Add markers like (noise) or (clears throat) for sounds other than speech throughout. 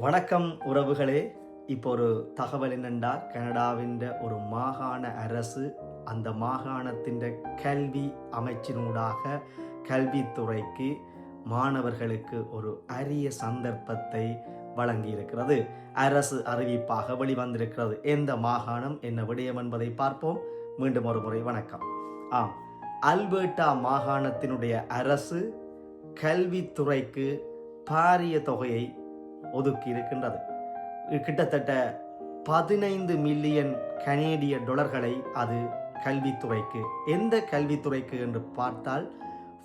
வணக்கம் உறவுகளே. இப்போ ஒரு தகவல் என்னெண்டா கனடாவின் ஒரு மாகாண அரசு அந்த மாகாணத்தின் கல்வி அமைச்சினூடாக கல்வித்துறைக்கு மாணவர்களுக்கு ஒரு அரிய சந்தர்ப்பத்தை வழங்கியிருக்கிறது. அரசு அறிவிப்பாக வெளிவந்திருக்கிறது. எந்த மாகாணம் என்ன விடயம் என்பதை பார்ப்போம். மீண்டும் ஒரு முறை வணக்கம். ஆம் அல்பர்டா மாகாணத்தினுடைய அரசு கல்வித்துறைக்கு பாரிய தொகையை ஒதுக்கி இருக்கின்றது. கிட்டத்தட்ட பதினைந்து மில்லியன் கனேடிய டொலர்களை அது கல்வித்துறைக்கு எந்த கல்வித்துறைக்கு என்று பார்த்தால்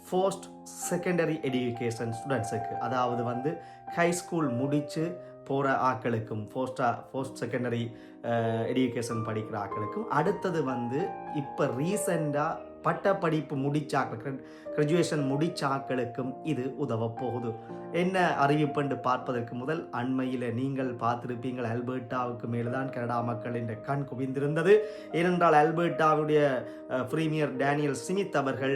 ஃபோஸ்ட் செகண்டரி எஜுகேஷன் ஸ்டூடெண்ட்ஸுக்கு அதாவது வந்து ஹை ஸ்கூல் முடித்து போகிற ஆக்களுக்கும் போஸ்டா போஸ்ட் செகண்டரி எஜுகேஷன் படிக்கிற ஆட்களுக்கும். அடுத்தது வந்து இப்போ ரீசெண்டாக பட்டப்படிப்பு முடிச்சாக்கள் கிராஜுவேஷன் முடிச்சாக்களுக்கும் இது உதவ போகுது என்ன அறிவிப்புண்டு பார்ப்பதற்கு முதல் அண்மையில் நீங்கள் பார்த்திருப்பீங்கள் அல்பர்டாவுக்கு மேல்தான் கனடா மக்களின் கண் குவிந்திருந்தது. ஏனென்றால் அல்பர்டாவுடைய பிரீமியர் டேனியல் சிமித் அவர்கள்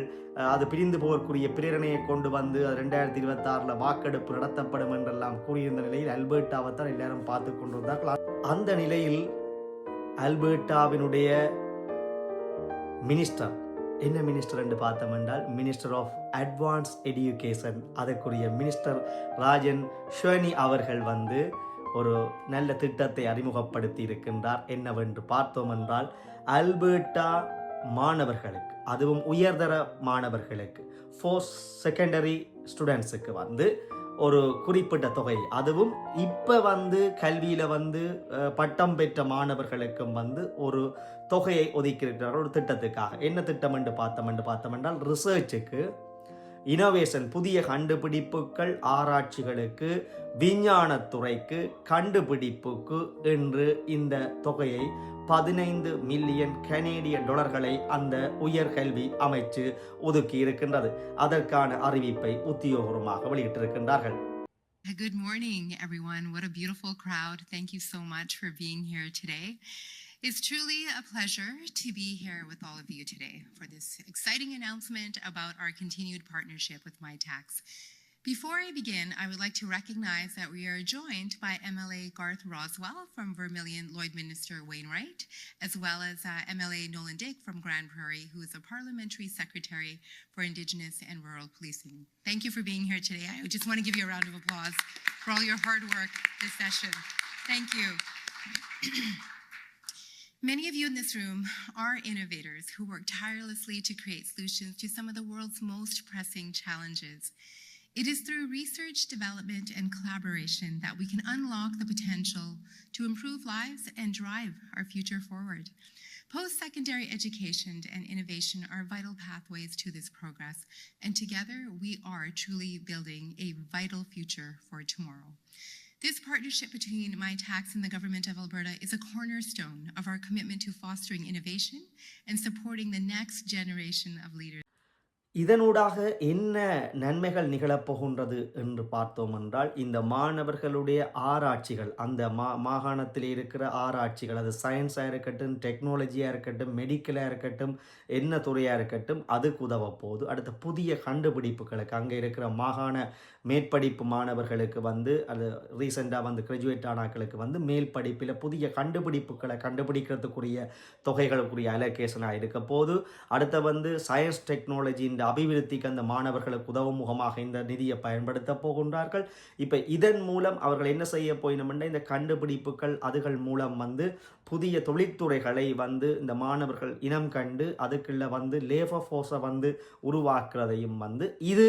அது பிரிந்து போகக்கூடிய பிரேரணையை கொண்டு வந்து அது ரெண்டாயிரத்தி இருபத்தாறில் வாக்கெடுப்பு நடத்தப்படும் என்றெல்லாம் கூறியிருந்த நிலையில் அல்பர்டாவை தான் எல்லாரும் பார்த்து கொண்டிருந்தார்கள். அந்த நிலையில் அல்பர்டாவினுடைய மினிஸ்டர் என்ன மினிஸ்டர் என்று பார்த்தோம் என்றால் மினிஸ்டர் ஆஃப் அட்வான்ஸ் எடியூகேஷன் அதற்குரிய மினிஸ்டர் ராஜன் ஷோனி அவர்கள் வந்து ஒரு நல்ல திட்டத்தை அறிமுகப்படுத்தி இருக்கின்றார். என்னவென்று பார்த்தோம் என்றால் அல்பர்டா மாணவர்களுக்கு அதுவும் உயர்தர மாணவர்களுக்கு ஃபோர்ஸ் செகண்டரி ஸ்டூடெண்ட்ஸுக்கு வந்து ஒரு குறிப்பிட்ட தொகை. அதுவும் இப்போ வந்து கல்வியில் வந்து பட்டம் பெற்ற மாணவர்களுக்கும் வந்து ஒரு தொகையை ஒதுக்கியிருக்கிறார் ஒரு திட்டத்துக்காக. என்ன திட்டம் என்று பார்த்தோம் என்று பார்த்தோம் என்றால் ரிசர்ச்சுக்கு இனோவேஷன் புதிய கண்டுபிடிப்புகள் ஆராய்ச்சிகளுக்கு விஞ்ஞானத்துறைக்கு கண்டுபிடிப்புக்கு என்று இந்த தொகையை பதினைந்து மில்லியன் கனேடிய டாலர்களை அந்த உயர்கல்வி அமைச்சு ஒதுக்கி இருக்கின்றது அதற்கான அறிவிப்பை உத்தியோகபூர்வமாக வெளியிட்டிருக்கின்றார்கள் Good morning, everyone. What a beautiful crowd. Thank you so much for being here today. It's truly a pleasure to be here with all of you today for this exciting announcement about our continued partnership with MyTax. Before I begin, I would like to recognize that we are joined by MLA Garth Roswell from Vermilion Lloydminster Wainwright, as well as uh, MLA Nolan Dick from Grand Prairie, who is a Parliamentary Secretary for Indigenous and Rural Policing. Thank you for being here today. I just want to give you a round of applause for all your hard work this session. Thank you. (clears throat) Many of you in this room are innovators who work tirelessly to create solutions to some of the world's most pressing challenges. It is through research, development, and collaboration that we can unlock the potential to improve lives and drive our future forward. Post secondary education and innovation are vital pathways to this progress, and together we are truly building a vital future for tomorrow. This partnership between my tax and the Government of Alberta is a cornerstone of our commitment to fostering innovation and supporting the next generation of leaders. இதனூடாக என்ன நன்மைகள் நிகழப்போகின்றது என்று பார்த்தோம் என்றால் இந்த மாணவர்களுடைய ஆராய்ச்சிகள் அந்த மா மாகாணத்தில் இருக்கிற ஆராய்ச்சிகள் அது சயின்ஸாக இருக்கட்டும் டெக்னாலஜியாக இருக்கட்டும் மெடிக்கலாக இருக்கட்டும் என்ன துறையாக இருக்கட்டும் அதுக்கு உதவ போகுது. அடுத்த புதிய கண்டுபிடிப்புகளுக்கு அங்கே இருக்கிற மாகாண மேற்படிப்பு மாணவர்களுக்கு வந்து அது ரீசெண்டாக வந்து கிராஜுவேட் ஆனாக்களுக்கு வந்து மேல் படிப்பில் புதிய கண்டுபிடிப்புகளை கண்டுபிடிக்கிறதுக்குரிய தொகைகளுக்குரிய அலோகேஷனாக இருக்க போது அடுத்த வந்து சயின்ஸ் டெக்னாலஜின்ற இந்த அபிவிருத்திக்கு அந்த மாணவர்களுக்கு உதவும் முகமாக இந்த நிதியை பயன்படுத்த போகின்றார்கள். இப்போ இதன் மூலம் அவர்கள் என்ன செய்ய போயினோம்னா இந்த கண்டுபிடிப்புகள் அதுகள் மூலம் வந்து புதிய தொழிற்துறைகளை வந்து இந்த மாணவர்கள் இனம் கண்டு அதுக்குள்ள வந்து லேபர் ஃபோர்ஸை வந்து உருவாக்குறதையும் வந்து இது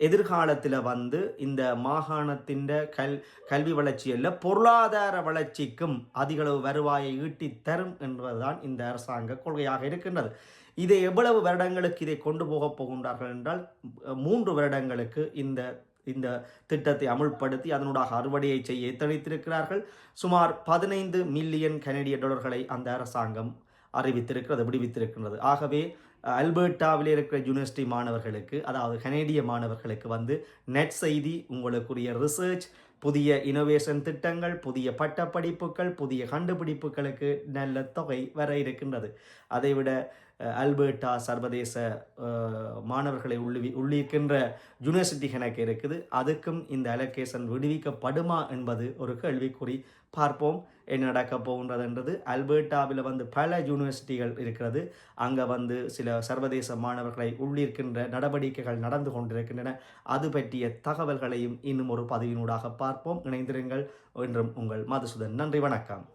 எதிர்காலத்தில் வந்து இந்த மாகாணத்தின் கல் கல்வி வளர்ச்சியில் பொருளாதார வளர்ச்சிக்கும் அதிகளவு வருவாயை ஈட்டி தரும் என்பதுதான் இந்த அரசாங்க கொள்கையாக இருக்கின்றது. இதை எவ்வளவு வருடங்களுக்கு இதை கொண்டு போகப் போகின்றார்கள் என்றால் மூன்று வருடங்களுக்கு இந்த இந்த திட்டத்தை அமுல்படுத்தி அதனூடாக அறுவடையை செய்ய எத்தனைத்திருக்கிறார்கள் சுமார் பதினைந்து மில்லியன் கனடிய டாலர்களை அந்த அரசாங்கம் அறிவித்திருக்கிறது விடுவித்திருக்கின்றது. ஆகவே அல்பர்டாவில் இருக்கிற யூனிவர்சிட்டி மாணவர்களுக்கு அதாவது கனேடிய மாணவர்களுக்கு வந்து நெட் செய்தி உங்களுக்குரிய ரிசர்ச் புதிய இனோவேஷன் திட்டங்கள் புதிய பட்டப்படிப்புகள் புதிய கண்டுபிடிப்புகளுக்கு நல்ல தொகை வர இருக்கின்றது. அதைவிட அல்பர்ட்டா சர்வதேச மாணவர்களை உள்ளி உள்ளிருக்கின்ற யூனிவர்சிட்டி கணக்கு இருக்குது. அதுக்கும் இந்த அலோகேஷன் விடுவிக்கப்படுமா என்பது ஒரு கேள்விக்குறி பார்ப்போம். என்ன நடக்க போகின்றதுன்றது? அல்பர்ட்டாவில் வந்து பல யூனிவர்சிட்டிகள் இருக்கிறது. அங்கே வந்து சில சர்வதேச மாணவர்களை உள்ளிருக்கின்ற நடவடிக்கைகள் நடந்து கொண்டிருக்கின்றன. அது பற்றிய தகவல்களையும் இன்னும் ஒரு பதிவினூடாக பார்ப்போம். இணைந்திருங்கள் என்றும் உங்கள் மதுசூதன். நன்றி வணக்கம்.